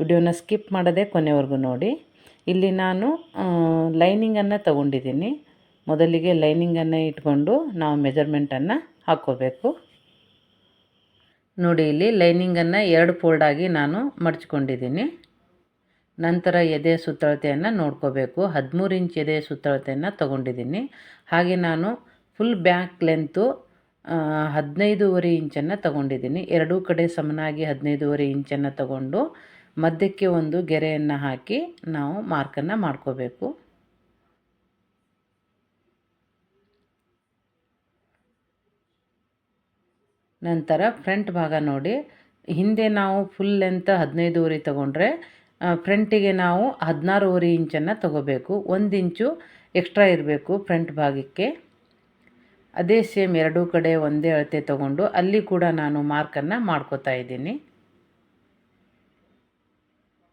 ವಿಡಿಯೋನ ಸ್ಕಿಪ್ ಮಾಡದೆ ಕೊನೆವರೆಗೂ ನೋಡಿ. ಇಲ್ಲಿ ನಾನು ಲೈನಿಂಗನ್ನು ತಗೊಂಡಿದ್ದೀನಿ. ಮೊದಲಿಗೆ ಲೈನಿಂಗನ್ನು ಇಟ್ಕೊಂಡು ನಾವು ಮೆಜರ್ಮೆಂಟನ್ನು ಹಾಕ್ಕೋಬೇಕು ನೋಡಿ, ಇಲ್ಲಿ ಲೈನಿಂಗನ್ನು ಎರಡು ಫೋಲ್ಡಾಗಿ ನಾನು ಮಡಚ್ಕೊಂಡಿದ್ದೀನಿ ನಂತರ ಎದೆ ಸುತ್ತಳತೆಯನ್ನು ನೋಡ್ಕೋಬೇಕು. ಹದಿಮೂರು ಇಂಚ್ ಎದೆ ಸುತ್ತಳತೆಯನ್ನು ತಗೊಂಡಿದ್ದೀನಿ. ಹಾಗೆ ನಾನು ಫುಲ್ ಬ್ಯಾಕ್ ಲೆಂತು ಹದಿನೈದೂವರೆ ಇಂಚನ್ನು ತಗೊಂಡಿದ್ದೀನಿ. ಎರಡೂ ಕಡೆ ಸಮನಾಗಿ ಹದಿನೈದೂವರೆ ಇಂಚನ್ನು ತಗೊಂಡು ಮಧ್ಯಕ್ಕೆ ಒಂದು ಗೆರೆಯನ್ನು ಹಾಕಿ ನಾವು ಮಾರ್ಕನ್ನು ಮಾಡ್ಕೋಬೇಕು. ನಂತರ ಫ್ರಂಟ್ ಭಾಗ ನೋಡಿ. ಹಿಂದೆ ನಾವು ಫುಲ್ ಲೆಂತ್ ಹದಿನೈದೂವರೆ ತಗೊಂಡ್ರೆ ಫ್ರಂಟಿಗೆ ನಾವು ಹದಿನಾರೂವರೆ ಇಂಚನ್ನು ತಗೋಬೇಕು. ಒಂದು ಇಂಚು ಎಕ್ಸ್ಟ್ರಾ ಇರಬೇಕು ಫ್ರಂಟ್ ಭಾಗಕ್ಕೆ. ಅದೇ ಸೇಮ್ ಎರಡೂ ಕಡೆ ಒಂದೇ ಅಳತೆ ತಗೊಂಡು ಅಲ್ಲಿ ಕೂಡ ನಾನು ಮಾರ್ಕನ್ನು ಮಾಡ್ಕೋತಾ ಇದ್ದೀನಿ.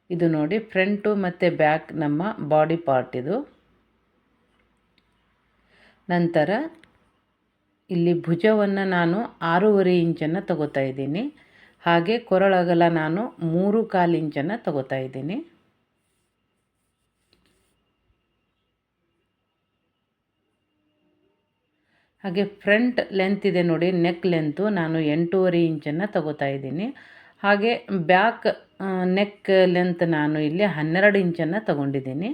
ಇದು ನೋಡಿ ಫ್ರಂಟು ಮತ್ತು ಬ್ಯಾಕ್ ನಮ್ಮ ಬಾಡಿ ಪಾರ್ಟ್ ಇದು. ನಂತರ ಇಲ್ಲಿ ಭುಜವನ್ನು ನಾನು ಆರೂವರೆ ಇಂಚನ್ನು ತಗೋತಾ ಇದ್ದೀನಿ. ಹಾಗೆ ಕೊರಳಗಲ ನಾನು ಮೂರು ಕಾಲು ಇಂಚನ್ನು ತಗೋತಾ ಇದ್ದೀನಿ. ಹಾಗೆ ಫ್ರಂಟ್ ಲೆಂತ್ ಇದೆ ನೋಡಿ ನೆಕ್ ಲೆಂತು ನಾನು ಎಂಟೂವರೆ ಇಂಚನ್ನು ತಗೋತಾ ಇದ್ದೀನಿ. ಹಾಗೆ ಬ್ಯಾಕ್ ನೆಕ್ ಲೆಂತ್ ನಾನು ಇಲ್ಲಿ ಹನ್ನೆರಡು ಇಂಚನ್ನು ತಗೊಂಡಿದ್ದೀನಿ.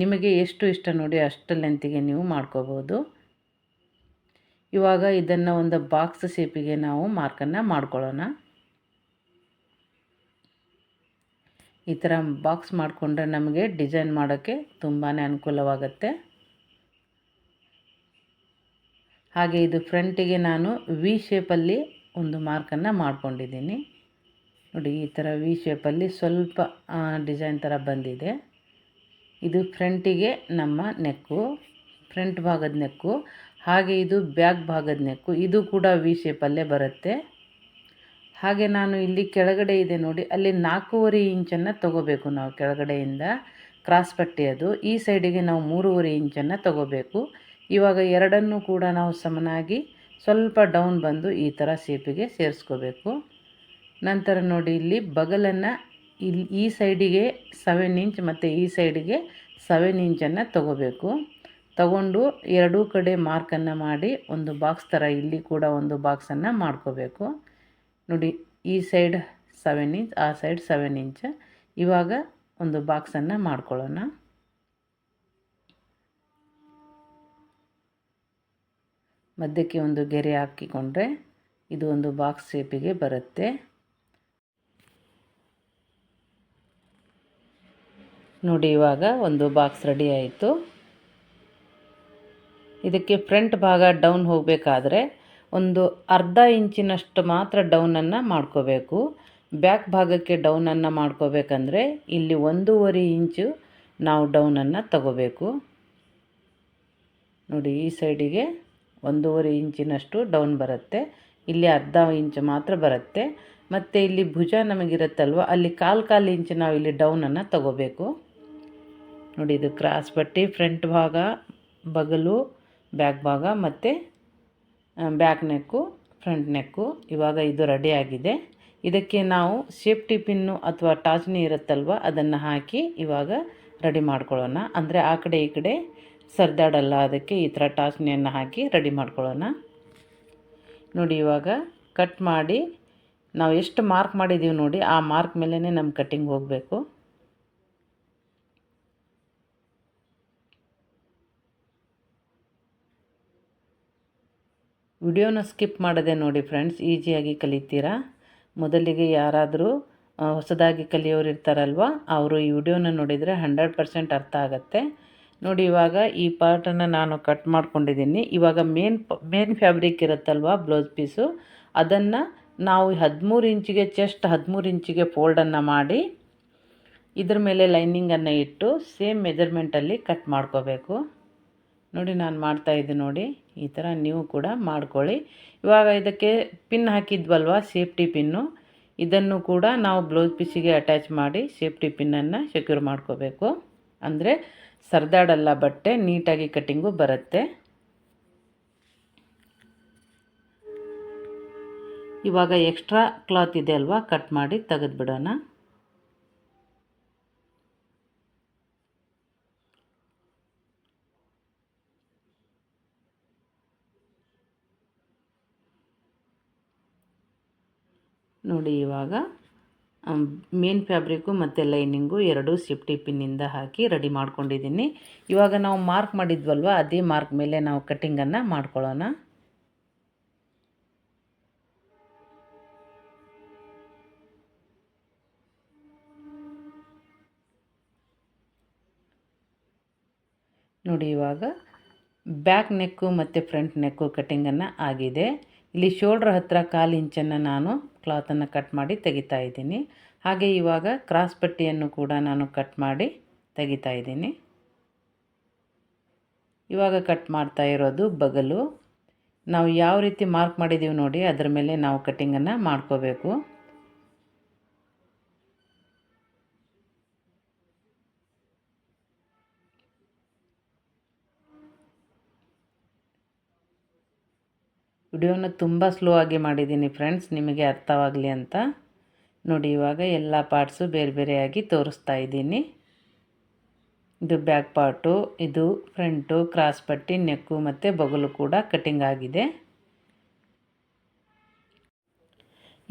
ನಿಮಗೆ ಎಷ್ಟು ಇಷ್ಟ ನೋಡಿ ಅಷ್ಟು ಲೆಂತಿಗೆ ನೀವು ಮಾಡ್ಕೋಬೋದು. ಇವಾಗ ಇದನ್ನು ಒಂದು ಬಾಕ್ಸ್ ಶೇಪಿಗೆ ನಾವು ಮಾರ್ಕನ್ನು ಮಾಡ್ಕೊಳ್ಳೋಣ. ಈ ಥರ ಬಾಕ್ಸ್ ಮಾಡಿಕೊಂಡ್ರೆ ನಮಗೆ ಡಿಸೈನ್ ಮಾಡೋಕ್ಕೆ ತುಂಬಾ ಅನುಕೂಲವಾಗುತ್ತೆ. ಹಾಗೆ ಇದು ಫ್ರಂಟಿಗೆ ನಾನು ವಿ ಶೇಪಲ್ಲಿ ಒಂದು ಮಾರ್ಕನ್ನು ಮಾಡ್ಕೊಂಡಿದ್ದೀನಿ. ನೋಡಿ, ಈ ಥರ ವಿ ಶೇಪಲ್ಲಿ ಸ್ವಲ್ಪ ಡಿಸೈನ್ ಥರ ಬಂದಿದೆ. ಇದು ಫ್ರಂಟಿಗೆ ನಮ್ಮ ನೆಕ್ಕು ಫ್ರಂಟ್ ಭಾಗದ ನೆಕ್ಕು, ಹಾಗೆ ಇದು ಬ್ಯಾಕ್ ಭಾಗದ ನೆಕ್ಕು, ಇದು ಕೂಡ ವಿ ಶೇಪಲ್ಲೇ ಬರುತ್ತೆ. ಹಾಗೆ ನಾನು ಇಲ್ಲಿ ಕೆಳಗಡೆ ಇದೆ ನೋಡಿ, ಅಲ್ಲಿ ನಾಲ್ಕೂವರೆ ಇಂಚನ್ನು ತಗೋಬೇಕು ನಾವು ಕೆಳಗಡೆಯಿಂದ ಕ್ರಾಸ್ ಪಟ್ಟಿ ಅದು ಈ ಸೈಡಿಗೆ ನಾವು ಮೂರುವರೆ ಇಂಚನ್ನು ತಗೋಬೇಕು. ಇವಾಗ ಎರಡನ್ನೂ ಕೂಡ ನಾವು ಸಮನಾಗಿ ಸ್ವಲ್ಪ ಡೌನ್ ಬಂದು ಈ ಥರ ಸೇಪಿಗೆ ಸೇರಿಸ್ಕೋಬೇಕು. ನಂತರ ನೋಡಿ ಇಲ್ಲಿ ಬಗಲನ್ನು ಇಲ್ಲಿ ಈ ಸೈಡಿಗೆ ಸೆವೆನ್ ಇಂಚ್ ಮತ್ತು ಈ ಸೈಡಿಗೆ ಸೆವೆನ್ ಇಂಚನ್ನು ತಗೋಬೇಕು. ತಗೊಂಡು ಎರಡೂ ಕಡೆ ಮಾರ್ಕನ್ನು ಮಾಡಿ ಒಂದು ಬಾಕ್ಸ್ ಥರ ಇಲ್ಲಿ ಕೂಡ ಒಂದು ಬಾಕ್ಸನ್ನು ಮಾಡ್ಕೋಬೇಕು. ನೋಡಿ ಈ ಸೈಡ್ ಸೆವೆನ್ ಇಂಚ್ ಆ ಸೈಡ್ ಸೆವೆನ್ ಇಂಚ್ ಇವಾಗ ಒಂದು ಬಾಕ್ಸನ್ನು ಮಾಡ್ಕೊಳ್ಳೋಣ. ಮಧ್ಯಕ್ಕೆ ಒಂದು ಗೆರೆ ಹಾಕಿಕೊಂಡ್ರೆ ಇದು ಒಂದು ಬಾಕ್ಸ್ ಶೇಪಿಗೆ ಬರುತ್ತೆ. ನೋಡಿ ಇವಾಗ ಒಂದು ಬಾಕ್ಸ್ ರೆಡಿ ಆಯಿತು. ಇದಕ್ಕೆ ಫ್ರಂಟ್ ಭಾಗ ಡೌನ್ ಹೋಗಬೇಕಾದ್ರೆ ಒಂದು ಅರ್ಧ ಇಂಚಿನಷ್ಟು ಮಾತ್ರ ಡೌನನ್ನು ಮಾಡ್ಕೋಬೇಕು. ಬ್ಯಾಕ್ ಭಾಗಕ್ಕೆ ಡೌನನ್ನು ಮಾಡ್ಕೋಬೇಕಂದ್ರೆ ಇಲ್ಲಿ ಒಂದೂವರೆ ಇಂಚು ನಾವು ಡೌನನ್ನು ತಗೋಬೇಕು. ನೋಡಿ, ಈ ಸೈಡಿಗೆ ಒಂದೂವರೆ ಇಂಚಿನಷ್ಟು ಡೌನ್ ಬರುತ್ತೆ. ಇಲ್ಲಿ ಅರ್ಧ ಇಂಚು ಮಾತ್ರ ಬರುತ್ತೆ. ಮತ್ತು ಇಲ್ಲಿ ಭುಜ ನಮಗಿರುತ್ತಲ್ವ, ಅಲ್ಲಿ ಕಾಲು ಕಾಲು ಇಂಚು ನಾವು ಇಲ್ಲಿ ಡೌನನ್ನು ತಗೋಬೇಕು. ನೋಡಿ, ಇದು ಕ್ರಾಸ್ ಪಟ್ಟಿ ಫ್ರಂಟ್ ಭಾಗ, ಬಗಲು, ಬ್ಯಾಕ್ ಭಾಗ ಮತ್ತು ಬ್ಯಾಕ್ ನೆಕ್ಕು, ಫ್ರಂಟ್ ನೆಕ್ಕು ಇವಾಗ ಇದು ರೆಡಿ ಆಗಿದೆ. ಇದಕ್ಕೆ ನಾವು ಸೇಫ್ಟಿ ಪಿನ್ನು ಅಥವಾ ಟಾಚ್ನಿ ಇರುತ್ತಲ್ವ, ಅದನ್ನು ಹಾಕಿ ಇವಾಗ ರೆಡಿ ಮಾಡ್ಕೊಳ್ಳೋಣ. ಅಂದರೆ ಆ ಕಡೆ ಈ ಕಡೆ ಸರ್ದಾಡಲ್ಲ, ಅದಕ್ಕೆ ಈ ಥರ ಟಾಚ್ನಿಯನ್ನು ಹಾಕಿ ರೆಡಿ ಮಾಡ್ಕೊಳ್ಳೋಣ. ನೋಡಿ, ಇವಾಗ ಕಟ್ ಮಾಡಿ, ನಾವು ಎಷ್ಟು ಮಾರ್ಕ್ ಮಾಡಿದ್ದೀವಿ ನೋಡಿ, ಆ ಮಾರ್ಕ್ ಮೇಲೇ ನಮ್ಮ ಕಟ್ಟಿಂಗ್ ಹೋಗಬೇಕು. ವಿಡಿಯೋನ ಸ್ಕಿಪ್ ಮಾಡದೆ ನೋಡಿ ಫ್ರೆಂಡ್ಸ್ ಈಸಿಯಾಗಿ ಕಲಿತೀರಾ? ಮೊದಲಿಗೆ ಯಾರಾದರೂ ಹೊಸದಾಗಿ ಕಲಿಯೋರು ಇರ್ತಾರಲ್ವ, ಅವರು ಈ ವಿಡಿಯೋನ ನೋಡಿದರೆ ಹಂಡ್ರೆಡ್ ಪರ್ಸೆಂಟ್ ಅರ್ಥ ಆಗುತ್ತೆ. ನೋಡಿ, ಇವಾಗ ಈ ಪಾರ್ಟನ್ನು ನಾನು ಕಟ್ ಮಾಡ್ಕೊಂಡಿದ್ದೀನಿ. ಇವಾಗ ಮೇನ್ ಮೇನ್ ಫ್ಯಾಬ್ರಿಕ್ ಇರುತ್ತಲ್ವ ಬ್ಲೌಸ್ ಪೀಸು? ಅದನ್ನು ನಾವು ಹದಿಮೂರು ಇಂಚಿಗೆ ಚೆಸ್ಟ್ ಹದಿಮೂರು ಇಂಚಿಗೆ ಫೋಲ್ಡನ್ನು ಮಾಡಿ, ಇದ್ರ ಮೇಲೆ ಲೈನಿಂಗನ್ನು ಇಟ್ಟು ಸೇಮ್ ಮೆಜರ್ಮೆಂಟಲ್ಲಿ ಕಟ್ ಮಾಡ್ಕೋಬೇಕು. ನೋಡಿ ನಾನು ಮಾಡ್ತಾಯಿದ್ದೆ ನೋಡಿ, ಈ ಥರ ನೀವು ಕೂಡ ಮಾಡ್ಕೊಳ್ಳಿ. ಇವಾಗ ಇದಕ್ಕೆ ಪಿನ್ ಹಾಕಿದ್ವಲ್ವ ಸೇಫ್ಟಿ ಪಿನ್ನು ಇದನ್ನು ಕೂಡ ನಾವು ಬ್ಲೌಸ್ ಪೀಸಿಗೆ ಅಟ್ಯಾಚ್ ಮಾಡಿ ಸೇಫ್ಟಿ ಪಿನ್ನನ್ನು ಸೆಕ್ಯೂರ್ ಮಾಡ್ಕೋಬೇಕು. ಅಂದರೆ ಸರ್ದಾಡಲ್ಲ ಬಟ್ಟೆ, ನೀಟಾಗಿ ಕಟ್ಟಿಂಗು ಬರುತ್ತೆ. ಇವಾಗ ಎಕ್ಸ್ಟ್ರಾ ಕ್ಲಾತ್ ಇದೆ ಅಲ್ವಾ ಕಟ್ ಮಾಡಿ ತೆಗೆದುಬಿಡೋಣ. ನೋಡಿ ಇವಾಗ ಮೇನ್ ಫ್ಯಾಬ್ರಿಕ್ಕು ಮತ್ತು ಲೈನಿಂಗು ಎರಡು ಸೇಫ್ಟಿ ಪಿನ್ನಿಂದ ಹಾಕಿ ರೆಡಿ ಮಾಡ್ಕೊಂಡಿದ್ದೀನಿ. ಇವಾಗ ನಾವು ಮಾರ್ಕ್ ಮಾಡಿದ್ವಲ್ವ, ಅದೇ ಮಾರ್ಕ್ ಮೇಲೆ ನಾವು ಕಟ್ಟಿಂಗನ್ನು ಮಾಡ್ಕೊಳ್ಳೋಣ. ನೋಡಿ ಇವಾಗ, ಬ್ಯಾಕ್ ನೆಕ್ಕು ಮತ್ತು ಫ್ರಂಟ್ ನೆಕ್ಕು ಕಟ್ಟಿಂಗನ್ನು ಆಗಿದೆ. ಇಲ್ಲಿ ಶೋಲ್ಡ್ರ್ ಹತ್ತಿರ ಕಾಲು ಇಂಚನ್ನು ನಾನು ಕ್ಲಾತನ್ನು ಕಟ್ ಮಾಡಿ ತೆಗಿತಾ ಇದ್ದೀನಿ. ಹಾಗೆ ಇವಾಗ ಕ್ರಾಸ್ ಪಟ್ಟಿಯನ್ನು ಕೂಡ ನಾನು ಕಟ್ ಮಾಡಿ ತೆಗಿತಾ ಇದ್ದೀನಿ. ಇವಾಗ ಕಟ್ ಮಾಡ್ತಾ ಇರೋದು ಬಗಲು. ನಾವು ಯಾವ ರೀತಿ ಮಾರ್ಕ್ ಮಾಡಿದ್ದೀವಿ ನೋಡಿ, ಅದರ ಮೇಲೆ ನಾವು ಕಟ್ಟಿಂಗನ್ನು ಮಾಡ್ಕೋಬೇಕು. ವಿಡಿಯೋನ ತುಂಬ ಸ್ಲೋ ಆಗಿ ಮಾಡಿದ್ದೀನಿ ಫ್ರೆಂಡ್ಸ್ ನಿಮಗೆ ಅರ್ಥವಾಗಲಿ ಅಂತ. ನೋಡಿ, ಇವಾಗ ಎಲ್ಲ ಪಾರ್ಟ್ಸು ಬೇರೆ ಬೇರೆಯಾಗಿ ತೋರಿಸ್ತಾ ಇದ್ದೀನಿ. ಇದು ಬ್ಯಾಕ್ ಪಾರ್ಟು ಇದು ಫ್ರಂಟು ಕ್ರಾಸ್ ಪಟ್ಟಿ ನೆಕ್ಕು ಮತ್ತು ಬಗಲು ಕೂಡ ಕಟಿಂಗ್ ಆಗಿದೆ.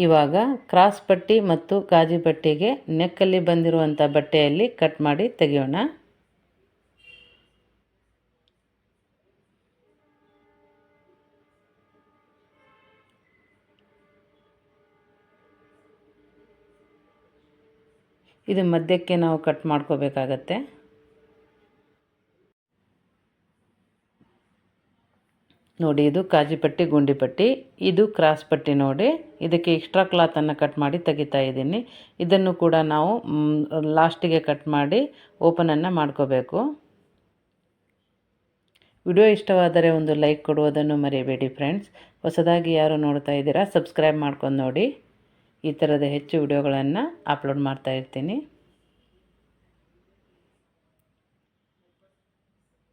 ಇವಾಗ ಕ್ರಾಸ್ ಪಟ್ಟಿ ಮತ್ತು ಗಾಜಿ ಪಟ್ಟಿಗೆ ನೆಕ್ಕಲ್ಲಿ ಬಂದಿರುವಂಥ ಬಟ್ಟೆಯಲ್ಲಿ ಕಟ್ ಮಾಡಿ ತೆಗೆಯೋಣ. ಇದು ಮಧ್ಯಕ್ಕೆ ನಾವು ಕಟ್ ಮಾಡ್ಕೋಬೇಕಾಗತ್ತೆ. ನೋಡಿ, ಇದು ಕಾಜಿ ಪಟ್ಟಿ, ಗುಂಡಿ ಪಟ್ಟಿ. ಇದು ಕ್ರಾಸ್ ಪಟ್ಟಿ ನೋಡಿ. ಇದಕ್ಕೆ ಎಕ್ಸ್ಟ್ರಾ ಕ್ಲಾತನ್ನು ಕಟ್ ಮಾಡಿ ತೆಗಿತಾ ಇದ್ದೀನಿ. ಇದನ್ನು ಕೂಡ ನಾವು ಲಾಸ್ಟಿಗೆ ಕಟ್ ಮಾಡಿ ಓಪನನ್ನು ಮಾಡ್ಕೋಬೇಕು. ವಿಡಿಯೋ ಇಷ್ಟವಾದರೆ ಒಂದು ಲೈಕ್ ಕೊಡುವುದನ್ನು ಮರೆಯಬೇಡಿ ಫ್ರೆಂಡ್ಸ್ ಹೊಸದಾಗಿ ಯಾರು ನೋಡ್ತಾ ಇದ್ದೀರಾ ಸಬ್ಸ್ಕ್ರೈಬ್ ಮಾಡ್ಕೊಂಡು ನೋಡಿ. ಈ ಥರದ ಹೆಚ್ಚು ವಿಡಿಯೋಗಳನ್ನು ಅಪ್ಲೋಡ್ ಮಾಡ್ತಾ ಇರ್ತೀನಿ.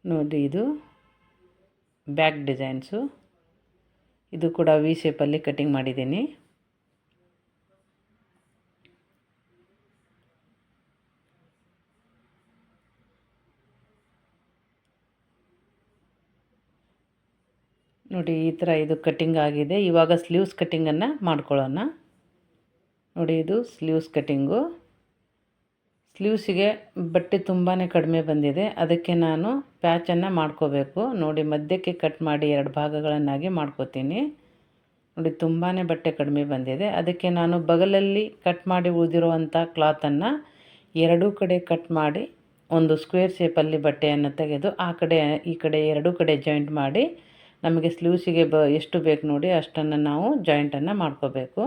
ನೋಡಿ ಇದು ಬ್ಯಾಕ್ ಡಿಸೈನ್ಸು. ಇದು ಕೂಡ ವಿ ಶೇಪಲ್ಲಿ ಕಟ್ಟಿಂಗ್ ಮಾಡಿದ್ದೀನಿ. ನೋಡಿ ಈ ಥರ ಇದು ಕಟ್ಟಿಂಗ್ ಆಗಿದೆ. ಇವಾಗ ಸ್ಲೀವ್ಸ್ ಕಟ್ಟಿಂಗನ್ನು ಮಾಡ್ಕೊಳ್ಳೋಣ. ನೋಡಿ ಇದು ಸ್ಲೀವ್ಸ್ ಕಟ್ಟಿಂಗು ಸ್ಲೀವ್ಸಿಗೆ ಬಟ್ಟೆ ತುಂಬಾ ಕಡಿಮೆ ಬಂದಿದೆ. ಅದಕ್ಕೆ ನಾನು ಪ್ಯಾಚನ್ನು ಮಾಡ್ಕೋಬೇಕು. ನೋಡಿ ಮಧ್ಯಕ್ಕೆ ಕಟ್ ಮಾಡಿ ಎರಡು ಭಾಗಗಳನ್ನಾಗಿ ಮಾಡ್ಕೋತೀನಿ. ನೋಡಿ ತುಂಬಾ ಬಟ್ಟೆ ಕಡಿಮೆ ಬಂದಿದೆ. ಅದಕ್ಕೆ ನಾನು ಬಗಲಲ್ಲಿ ಕಟ್ ಮಾಡಿ ಉಳಿದಿರುವಂಥ ಕ್ಲಾತನ್ನು ಎರಡೂ ಕಡೆ ಕಟ್ ಮಾಡಿ ಒಂದು ಸ್ಕ್ವೇರ್ ಶೇಪಲ್ಲಿ ಬಟ್ಟೆಯನ್ನು ತೆಗೆದು ಆ ಕಡೆ, ಈ ಕಡೆ ಎರಡೂ ಕಡೆ ಜಾಯಿಂಟ್ ಮಾಡಿ ನಮಗೆ ಸ್ಲೀವ್ಸಿಗೆ ಬ ಎಷ್ಟು ಬೇಕು ನೋಡಿ ಅಷ್ಟನ್ನು ನಾವು ಜಾಯಿಂಟನ್ನು ಮಾಡ್ಕೋಬೇಕು.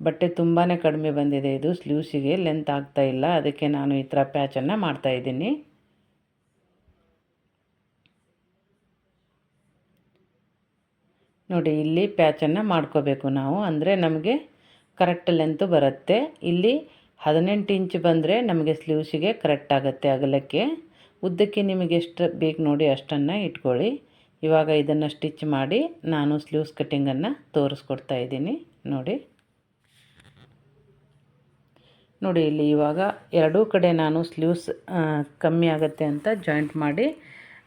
ಬಟ್ಟೆ ತುಂಬಾ ಕಡಿಮೆ ಬಂದಿದೆ ಇದು. ಸ್ಲೀವ್ಸಿಗೆ ಲೆಂತ್ ಆಗ್ತಾ ಇಲ್ಲ. ಅದಕ್ಕೆ ನಾನು ಈ ಥರ ಪ್ಯಾಚನ್ನು ಮಾಡ್ತಾಯಿದ್ದೀನಿ ನೋಡಿ, ಇಲ್ಲಿ ಪ್ಯಾಚನ್ನು ಮಾಡ್ಕೋಬೇಕು ನಾವು. ಅಂದರೆ ನಮಗೆ ಕರೆಕ್ಟ್ ಲೆಂತು ಬರುತ್ತೆ. ಇಲ್ಲಿ ಹದಿನೆಂಟು ಇಂಚ್ ಬಂದರೆ ನಮಗೆ ಸ್ಲೀವ್ಸಿಗೆ ಕರೆಕ್ಟ್ ಆಗುತ್ತೆ ಅಗಲಕ್ಕೆ. ಉದ್ದಕ್ಕೆ ನಿಮಗೆ ಎಷ್ಟು ಬೇಕು ನೋಡಿ ಅಷ್ಟನ್ನು ಇಟ್ಕೊಳ್ಳಿ. ಇವಾಗ ಇದನ್ನು ಸ್ಟಿಚ್ ಮಾಡಿ ನಾನು ಸ್ಲೀವ್ಸ್ ಕಟ್ಟಿಂಗನ್ನು ತೋರಿಸ್ಕೊಡ್ತಾ ಇದ್ದೀನಿ. ನೋಡಿ. ನೋಡಿ, ಇಲ್ಲಿ ಇವಾಗ ಎರಡೂ ಕಡೆ ನಾನು ಸ್ಲೀವ್ಸ್ ಕಮ್ಮಿ ಆಗುತ್ತೆ ಅಂತ ಜಾಯಿಂಟ್ ಮಾಡಿ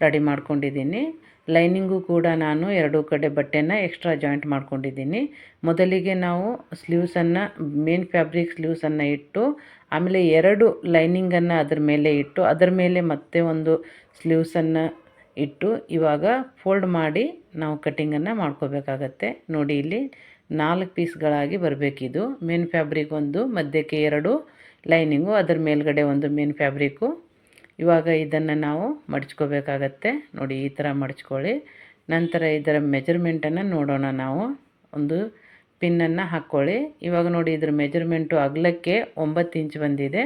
ರೆಡಿ ಮಾಡ್ಕೊಂಡಿದ್ದೀನಿ. ಲೈನಿಂಗು ಕೂಡ ನಾನು ಎರಡೂ ಕಡೆ ಬಟ್ಟೆನ ಎಕ್ಸ್ಟ್ರಾ ಜಾಯಿಂಟ್ ಮಾಡ್ಕೊಂಡಿದ್ದೀನಿ. ಮೊದಲಿಗೆ ನಾವು ಸ್ಲೀವ್ಸನ್ನು, ಮೇನ್ ಫ್ಯಾಬ್ರಿಕ್ ಸ್ಲೀವ್ಸನ್ನು ಇಟ್ಟು, ಆಮೇಲೆ ಎರಡು ಲೈನಿಂಗನ್ನು ಅದರ ಮೇಲೆ ಇಟ್ಟು, ಅದರ ಮೇಲೆ ಮತ್ತೆ ಒಂದು ಸ್ಲೀವ್ಸನ್ನು ಇಟ್ಟು, ಇವಾಗ ಫೋಲ್ಡ್ ಮಾಡಿ ನಾವು ಕಟ್ಟಿಂಗನ್ನು ಮಾಡ್ಕೋಬೇಕಾಗತ್ತೆ. ನೋಡಿ, ಇಲ್ಲಿ ನಾಲ್ಕು ಪೀಸ್ಗಳಾಗಿ ಬರಬೇಕಿದು. ಮೇನ್ ಫ್ಯಾಬ್ರಿಕ್ ಒಂದು, ಮಧ್ಯಕ್ಕೆ ಎರಡು, ಲೈನಿಂಗು, ಅದರ ಮೇಲ್ಗಡೆ ಒಂದು ಮೇನ್ ಫ್ಯಾಬ್ರಿಕ್ಕು. ಇವಾಗ ಇದನ್ನು ನಾವು ಮಡಚ್ಕೋಬೇಕಾಗತ್ತೆ. ನೋಡಿ, ಈ ಥರ ಮಡಚ್ಕೊಳ್ಳಿ. ನಂತರ ಇದರ ಮೆಜರ್ಮೆಂಟನ್ನು ನೋಡೋಣ ನಾವು. ಒಂದು ಪಿನ್ನನ್ನು ಹಾಕ್ಕೊಳ್ಳಿ. ಇವಾಗ ನೋಡಿ, ಇದರ ಮೆಜರ್ಮೆಂಟು ಅಗಲಕ್ಕೆ ಒಂಬತ್ತು ಇಂಚ್ ಬಂದಿದೆ.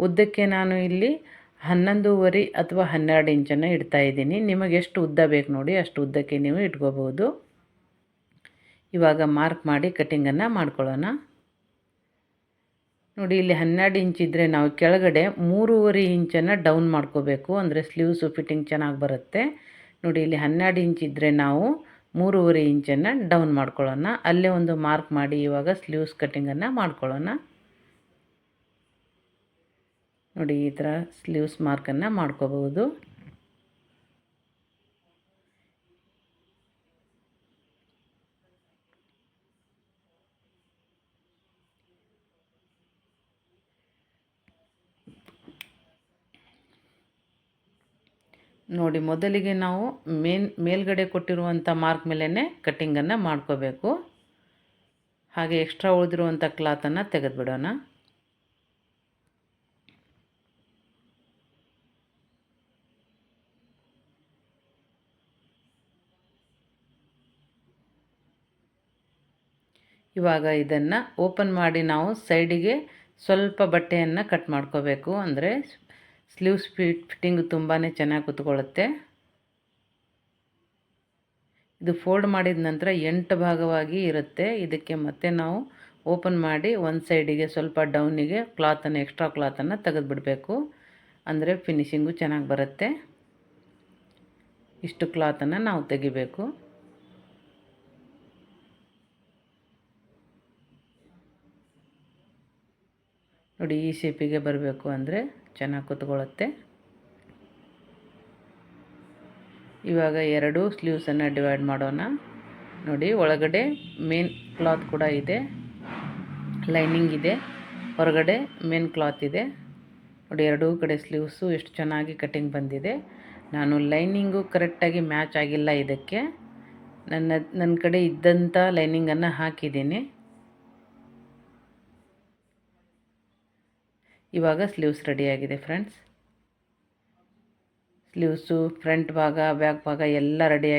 ಉದ್ದಕ್ಕೆ ನಾನು ಇಲ್ಲಿ ಹನ್ನೊಂದೂವರೆ ಅಥವಾ ಹನ್ನೆರಡು ಇಂಚನ್ನು ಇಡ್ತಾ ಇದ್ದೀನಿ. ನಿಮಗೆ ಎಷ್ಟು ಉದ್ದ ಬೇಕು ನೋಡಿ, ಅಷ್ಟು ಉದ್ದಕ್ಕೆ ನೀವು ಇಟ್ಕೋಬೋದು. ಇವಾಗ ಮಾರ್ಕ್ ಮಾಡಿ ಕಟ್ಟಿಂಗನ್ನು ಮಾಡ್ಕೊಳ್ಳೋಣ. ನೋಡಿ, ಇಲ್ಲಿ ಹನ್ನೆರಡು ಇಂಚ್ ಇದ್ದರೆ ನಾವು ಕೆಳಗಡೆ ಮೂರುವರೆ ಇಂಚನ್ನು ಡೌನ್ ಮಾಡ್ಕೋಬೇಕು. ಅಂದರೆ ಸ್ಲೀವ್ಸು ಫಿಟ್ಟಿಂಗ್ ಚೆನ್ನಾಗಿ ಬರುತ್ತೆ. ನೋಡಿ, ಇಲ್ಲಿ ಹನ್ನೆರಡು ಇಂಚ್ ಇದ್ದರೆ ನಾವು ಮೂರುವರೆ ಇಂಚನ್ನು ಡೌನ್ ಮಾಡ್ಕೊಳ್ಳೋಣ. ಅಲ್ಲೇ ಒಂದು ಮಾರ್ಕ್ ಮಾಡಿ ಇವಾಗ ಸ್ಲೀವ್ಸ್ ಕಟ್ಟಿಂಗನ್ನು ಮಾಡ್ಕೊಳ್ಳೋಣ. ನೋಡಿ, ಈ ಥರ ಸ್ಲೀವ್ಸ್ ಮಾರ್ಕನ್ನು ಮಾಡ್ಕೋಬಹುದು. ನೋಡಿ, ಮೊದಲಿಗೆ ನಾವು ಮೇನ್, ಮೇಲ್ಗಡೆ ಕೊಟ್ಟಿರುವಂಥ ಮಾರ್ಕ್ ಮೇಲೇ ಕಟ್ಟಿಂಗನ್ನು ಮಾಡ್ಕೋಬೇಕು. ಹಾಗೆ ಎಕ್ಸ್ಟ್ರಾ ಉಳಿದಿರುವಂಥ ಕ್ಲಾತನ್ನು ತೆಗೆದುಬಿಡೋಣ. ಇವಾಗ ಇದನ್ನು ಓಪನ್ ಮಾಡಿ ನಾವು ಸೈಡಿಗೆ ಸ್ವಲ್ಪ ಬಟ್ಟೆಯನ್ನು ಕಟ್ ಮಾಡ್ಕೋಬೇಕು. ಅಂದರೆ ಸ್ಲೀವ್ಸ್ ಫಿಟ್ ಫಿಟ್ಟಿಂಗ್ ತುಂಬಾ ಚೆನ್ನಾಗಿ ಕೂತ್ಕೊಳ್ಳುತ್ತೆ. ಇದು ಫೋಲ್ಡ್ ಮಾಡಿದ ನಂತರ ಎಂಟು ಭಾಗವಾಗಿ ಇರುತ್ತೆ. ಇದಕ್ಕೆ ಮತ್ತೆ ನಾವು ಓಪನ್ ಮಾಡಿ ಒಂದು ಸೈಡಿಗೆ ಸ್ವಲ್ಪ ಡೌನಿಗೆ ಕ್ಲಾತನ್ನು ಎಕ್ಸ್ಟ್ರಾ ಕ್ಲಾತನ್ನು ತೆಗೆದುಬಿಡಬೇಕು. ಅಂದರೆ ಫಿನಿಶಿಂಗು ಚೆನ್ನಾಗಿ ಬರುತ್ತೆ. ಇಷ್ಟು ಕ್ಲಾತನ್ನು ನಾವು ತೆಗಿಬೇಕು. ನೋಡಿ ಈ ಶೇಪಿಗೆ ಬರಬೇಕು ಅಂದರೆ ಚೆನ್ನಾಗಿ ಕೂತ್ಕೊಳ್ಳುತ್ತೆ. ಇವಾಗ ಎರಡು ಸ್ಲೀವ್ಸನ್ನು ಡಿವೈಡ್ ಮಾಡೋಣ. ನೋಡಿ, ಒಳಗಡೆ ಮೇನ್ ಕ್ಲಾತ್ ಕೂಡ ಇದೆ. ಲೈನಿಂಗ್ ಇದೆ. ಹೊರಗಡೆ ಮೇನ್ ಕ್ಲಾತ್ ಇದೆ. ನೋಡಿ, ಎರಡೂ ಕಡೆ ಸ್ಲೀವ್ಸು ಎಷ್ಟು ಚೆನ್ನಾಗಿ ಕಟ್ಟಿಂಗ್ ಬಂದಿದೆ. ನಾನು ಲೈನಿಂಗು ಕರೆಕ್ಟಾಗಿ ಮ್ಯಾಚ್ ಆಗಿಲ್ಲ ಇದಕ್ಕೆ. ನನ್ನ ನನ್ನ ಕಡೆ ಇದ್ದಂಥ ಲೈನಿಂಗನ್ನು ಹಾಕಿದ್ದೀನಿ. ಇವಾಗ ಸ್ಲೀವ್ಸ್ ರೆಡಿಯಾಗಿದೆ ಫ್ರೆಂಡ್ಸ್. ಸ್ಲೀವ್ಸು ಫ್ರಂಟ್ ಭಾಗ ಬ್ಯಾಕ್ ಭಾಗ ಎಲ್ಲ ರೆಡಿಯಾಗಿ